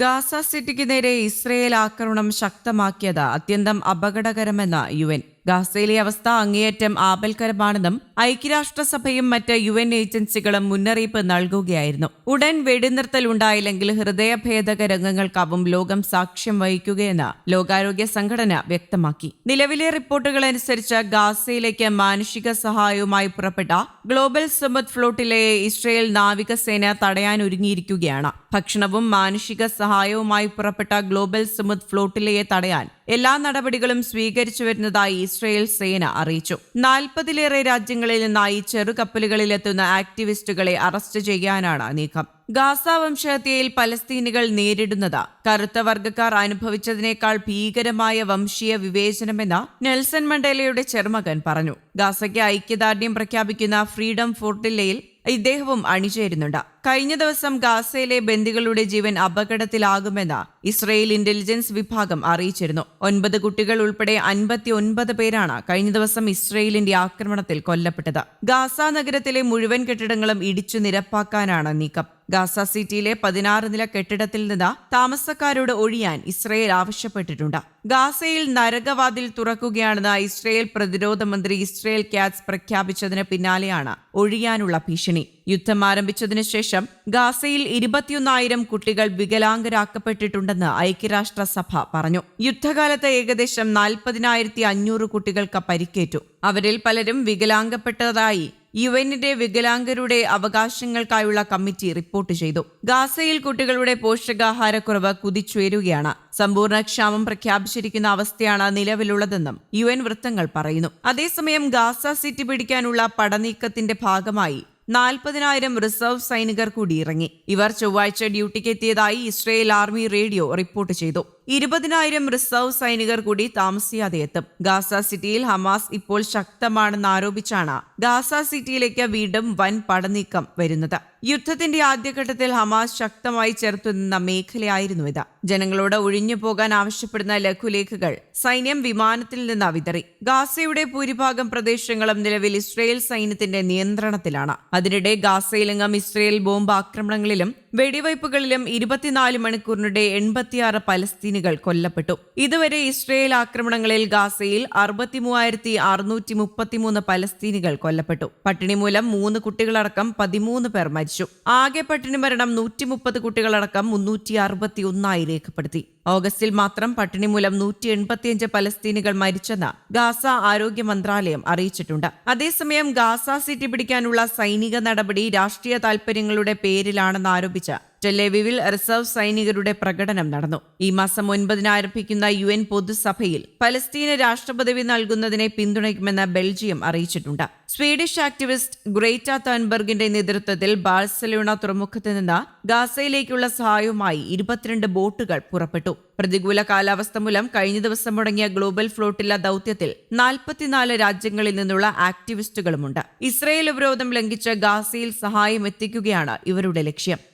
Gaza സിറ്റിക്ക് നേരെ Israel ആക്രമണം ശക്തമാക്കിയത് അത്യന്തം അപകടകരമെന്ന് യു എൻ. ഗാസയിലെ അവസ്ഥ അങ്ങേയറ്റം ആപൽക്കരമാണെന്നും ഐക്യരാഷ്ട്രസഭയും മറ്റ് യു എൻ ഏജൻസികളും മുന്നറിയിപ്പ് നൽകുകയായിരുന്നു. ഉടൻ വെടിനിർത്തൽ ഉണ്ടായില്ലെങ്കിൽ ഹൃദയഭേദക രംഗങ്ങൾക്കാവും ലോകം സാക്ഷ്യം വഹിക്കുകയെന്ന് ലോകാരോഗ്യ സംഘടന വ്യക്തമാക്കി. നിലവിലെ റിപ്പോർട്ടുകൾ അനുസരിച്ച് ഗാസയിലേക്ക് മാനുഷിക സഹായവുമായി പുറപ്പെട്ട ഗ്ലോബൽ സുമത് ഫ്ലോട്ടിലെ ഇസ്രയേൽ നാവികസേന തടയാൻ ഒരുങ്ങിയിരിക്കുകയാണ് ഭക്ഷണവും മാനുഷിക സഹായവുമായി പുറപ്പെട്ട ഗ്ലോബൽ സുമുദ് ഫ്ലോട്ടിലയെ തടയാൻ എല്ലാ നടപടികളും സ്വീകരിച്ചു വരുന്നതായി ഇസ്രയേൽ സേന അറിയിച്ചു. നാൽപ്പതിലേറെ രാജ്യങ്ങളിൽ നിന്നായി ചെറുകപ്പലുകളിലെത്തുന്ന ആക്ടിവിസ്റ്റുകളെ അറസ്റ്റ് ചെയ്യാനാണ് നീക്കം. ഗാസ വംശഹത്യയിൽ പലസ്തീനികൾ നേരിടുന്നത് കറുത്ത വർഗക്കാർ അനുഭവിച്ചതിനേക്കാൾ ഭീകരമായ വംശീയ വിവേചനമെന്ന് നെൽസൺ മണ്ടേലയുടെ ചെറുമകൻ പറഞ്ഞു. ഗാസയ്ക്ക് ഐക്യദാർഢ്യം പ്രഖ്യാപിക്കുന്ന ഫ്രീഡം ഫോർട്ടില്ലയിൽ ഇദ്ദേഹവും അണിചേരുന്നുണ്ട്. കഴിഞ്ഞ ദിവസം ഗാസയിലെ ബന്ദികളുടെ ജീവൻ അപകടത്തിലാകുമെന്ന് ഇസ്രയേൽ ഇന്റലിജൻസ് വിഭാഗം അറിയിച്ചിരുന്നു. ഒൻപത് കുട്ടികൾ ഉൾപ്പെടെ അൻപത്തി ഒൻപത് പേരാണ് കഴിഞ്ഞ ദിവസം ഇസ്രയേലിന്റെ ആക്രമണത്തിൽ കൊല്ലപ്പെട്ടത്. ഗാസ നഗരത്തിലെ മുഴുവൻ കെട്ടിടങ്ങളും ഇടിച്ചു നിരപ്പാക്കാനാണ് നീക്കം. ഗാസ സിറ്റിയിലെ പതിനാറ് നില കെട്ടിടത്തിൽ നിന്ന് താമസക്കാരോട് ഒഴിയാൻ ഇസ്രയേൽ ആവശ്യപ്പെട്ടിട്ടുണ്ട്. ഗാസയിൽ നരകവാതിൽ തുറക്കുകയാണെന്ന് ഇസ്രയേൽ പ്രതിരോധ മന്ത്രി ഇസ്രയേൽ ക്യാറ്റ്സ് പ്രഖ്യാപിച്ചതിന് പിന്നാലെയാണ് ഒഴിയാനുള്ള ഭീഷണി. യുദ്ധം ആരംഭിച്ചതിനു ശേഷം ഗാസയിൽ ഇരുപത്തിയൊന്നായിരം കുട്ടികൾ വികലാംഗരാക്കപ്പെട്ടിട്ടുണ്ടെന്ന് ഐക്യരാഷ്ട്രസഭ പറഞ്ഞു. യുദ്ധകാലത്ത് ഏകദേശം നാൽപ്പതിനായിരത്തി അഞ്ഞൂറ് കുട്ടികൾക്ക് പരിക്കേറ്റു. അവരിൽ പലരും വികലാംഗപ്പെട്ടതായി യു എന്നിന്റെ വികലാംഗരുടെ അവകാശങ്ങൾക്കായുള്ള കമ്മിറ്റി റിപ്പോർട്ട് ചെയ്തു. ഗാസയിൽ കുട്ടികളുടെ പോഷകാഹാരക്കുറവ് കുതിച്ചുയരുകയാണ്. സമ്പൂർണ ക്ഷാമം പ്രഖ്യാപിച്ചിരിക്കുന്ന അവസ്ഥയാണ് നിലവിലുള്ളതെന്നും യു എൻ വൃത്തങ്ങൾ പറയുന്നു. അതേസമയം ഗാസ സിറ്റി പിടിക്കാനുള്ള പടനീക്കത്തിന്റെ ഭാഗമായി നാൽപ്പതിനായിരം റിസർവ് സൈനികർ കൂടി ഇറങ്ങി. ഇവർ ചൊവ്വാഴ്ച ഡ്യൂട്ടിക്ക് എത്തിയതായി ഇസ്രയേൽ ആർമി റേഡിയോ റിപ്പോർട്ട് ചെയ്തു. ഇരുപതിനായിരം റിസർവ് സൈനികർ കൂടി താമസിയാതെ എത്തും. ഗാസ സിറ്റിയിൽ ഹമാസ് ഇപ്പോൾ ശക്തമാണെന്ന് ആരോപിച്ചാണ് ഗാസ സിറ്റിയിലേക്ക് വീണ്ടും വൻ പടനീക്കം വരുന്നത്. യുദ്ധത്തിന്റെ ആദ്യഘട്ടത്തിൽ ഹമാസ് ശക്തമായി ചെറുത്തുനിന്ന മേഖലയായിരുന്നു ഇത്. ജനങ്ങളോട് ഒഴിഞ്ഞു പോകാൻ ആവശ്യപ്പെടുന്ന ലഘുലേഖകൾ സൈന്യം വിമാനത്തിൽ നിന്ന് വിതറി. ഗാസയുടെ ഭൂരിഭാഗം പ്രദേശങ്ങളും നിലവിൽ ഇസ്രയേൽ സൈന്യത്തിന്റെ നിയന്ത്രണത്തിലാണ്. അതിനിടെ ഗാസയിലെങ്ങും ഇസ്രയേൽ ബോംബ് ആക്രമണങ്ങളിലും വെടിവയ്പ്പുകളിലും ഇരുപത്തിനാല് മണിക്കൂറിനിടെ എൺപത്തിയാറ് പലസ്തീനികൾ കൊല്ലപ്പെട്ടു. ഇതുവരെ ഇസ്രയേൽ ആക്രമണങ്ങളിൽ ഗാസയിൽ അറുപത്തിമൂവായിരത്തി അറുന്നൂറ്റി മുപ്പത്തിമൂന്ന് പലസ്തീനികൾ കൊല്ലപ്പെട്ടു. പട്ടിണി മൂലം മൂന്ന് കുട്ടികളടക്കം പതിമൂന്ന് പേർ മരിച്ചു ആകെ പട്ടിണി മരണം നൂറ്റി മുപ്പത് കുട്ടികളടക്കം മുന്നൂറ്റി അറുപത്തി ഒന്നായി രേഖപ്പെടുത്തി. ഓഗസ്റ്റിൽ മാത്രം പട്ടിണി മൂലം നൂറ്റി എൺപത്തിയഞ്ച് പലസ്തീനികൾ മരിച്ചെന്ന് ഗാസ ആരോഗ്യ മന്ത്രാലയം അറിയിച്ചിട്ടുണ്ട്. അതേസമയം ഗാസ സിറ്റി പിടിക്കാനുള്ള സൈനിക നടപടി രാഷ്ട്രീയ താൽപര്യങ്ങളുടെ പേരിലാണെന്ന് ആരോപിച്ച് ടെലേവിവിൽ റിസർവ് സൈനികരുടെ പ്രകടനം നടന്നു. ഈ മാസം ഒൻപതിന് ആരംഭിക്കുന്ന യു എൻ പൊതുസഭയിൽ പലസ്തീന് രാഷ്ട്രപദവി നൽകുന്നതിനെ പിന്തുണയ്ക്കുമെന്ന് ബെൽജിയം അറിയിച്ചിട്ടുണ്ട്. സ്വീഡിഷ് ആക്ടിവിസ്റ്റ് ഗ്രേറ്റ തൻബർഗിന്റെ നേതൃത്വത്തിൽ ബാഴ്സലോണ തുറമുഖത്ത് നിന്ന് ഗാസയിലേക്കുള്ള സഹായവുമായി ഇരുപത്തിരണ്ട് ബോട്ടുകൾ പുറപ്പെട്ടു. പ്രതികൂല കാലാവസ്ഥ മൂലം കഴിഞ്ഞ ദിവസം മുടങ്ങിയ ഗ്ലോബൽ ഫ്ലോട്ടില്ല ദൌത്യത്തിൽ നാൽപ്പത്തിനാല് രാജ്യങ്ങളിൽ നിന്നുള്ള ആക്ടിവിസ്റ്റുകളുമുണ്ട്. ഇസ്രയേൽ ഉപരോധം ലംഘിച്ച് ഗാസയിൽ സഹായം എത്തിക്കുകയാണ് ഇവരുടെ ലക്ഷ്യം.